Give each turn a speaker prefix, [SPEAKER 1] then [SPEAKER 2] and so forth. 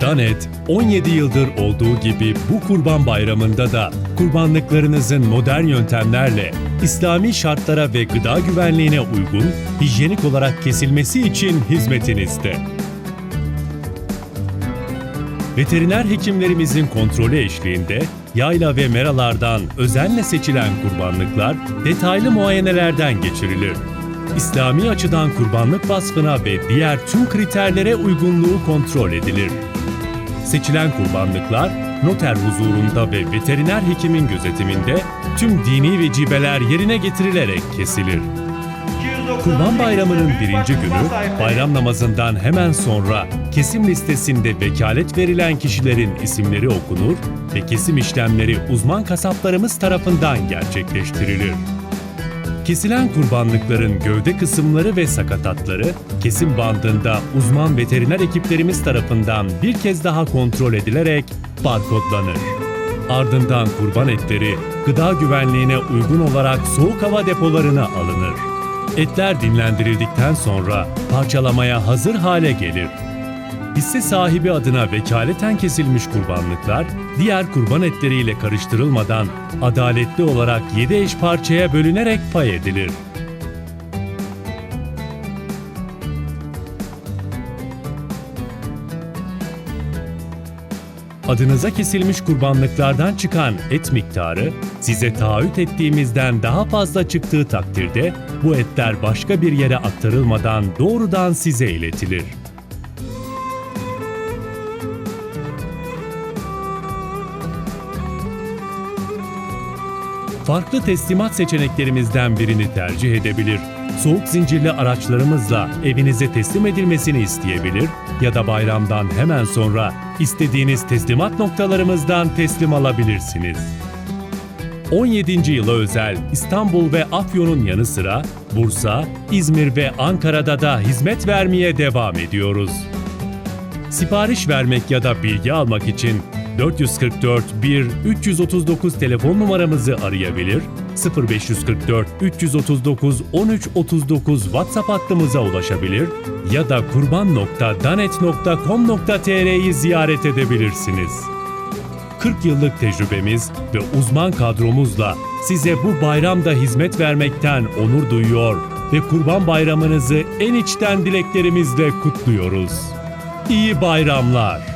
[SPEAKER 1] Danet 17 yıldır olduğu gibi bu Kurban Bayramı'nda da kurbanlıklarınızın modern yöntemlerle İslami şartlara ve gıda güvenliğine uygun hijyenik olarak kesilmesi için hizmetinizde. Veteriner hekimlerimizin kontrolü eşliğinde yayla ve meralardan özenle seçilen kurbanlıklar detaylı muayenelerden geçirilir. İslami açıdan kurbanlık vasfına ve diğer tüm kriterlere uygunluğu kontrol edilir. Seçilen kurbanlıklar noter huzurunda ve veteriner hekimin gözetiminde tüm dini vecibeler yerine getirilerek kesilir. Kurban Bayramı'nın birinci günü bayram namazından hemen sonra kesim listesinde vekalet verilen kişilerin isimleri okunur ve kesim işlemleri uzman kasaplarımız tarafından gerçekleştirilir. Kesilen kurbanlıkların gövde kısımları ve sakatatları kesim bandında uzman veteriner ekiplerimiz tarafından bir kez daha kontrol edilerek barkodlanır. Ardından kurban etleri gıda güvenliğine uygun olarak soğuk hava depolarına alınır. Etler dinlendirildikten sonra parçalamaya hazır hale gelir. Hisse sahibi adına vekaleten kesilmiş kurbanlıklar, diğer kurban etleriyle karıştırılmadan adaletli olarak 7 eş parçaya bölünerek pay edilir. Adınıza kesilmiş kurbanlıklardan çıkan et miktarı size taahhüt ettiğimizden daha fazla çıktığı takdirde bu etler başka bir yere aktarılmadan doğrudan size iletilir. Farklı teslimat seçeneklerimizden birini tercih edebilir. Soğuk zincirli araçlarımızla evinize teslim edilmesini isteyebilir ya da bayramdan hemen sonra istediğiniz teslimat noktalarımızdan teslim alabilirsiniz. 17. yıla özel İstanbul ve Afyon'un yanı sıra Bursa, İzmir ve Ankara'da da hizmet vermeye devam ediyoruz. Sipariş vermek ya da bilgi almak için 444 1 339 telefon numaramızı arayabilir, 0544 339 13 39 WhatsApp hattımıza ulaşabilir ya da kurban.danet.com.tr'yi ziyaret edebilirsiniz. 40 yıllık tecrübemiz ve uzman kadromuzla size bu bayramda hizmet vermekten onur duyuyor ve Kurban Bayramınızı en içten dileklerimizle kutluyoruz. İyi bayramlar.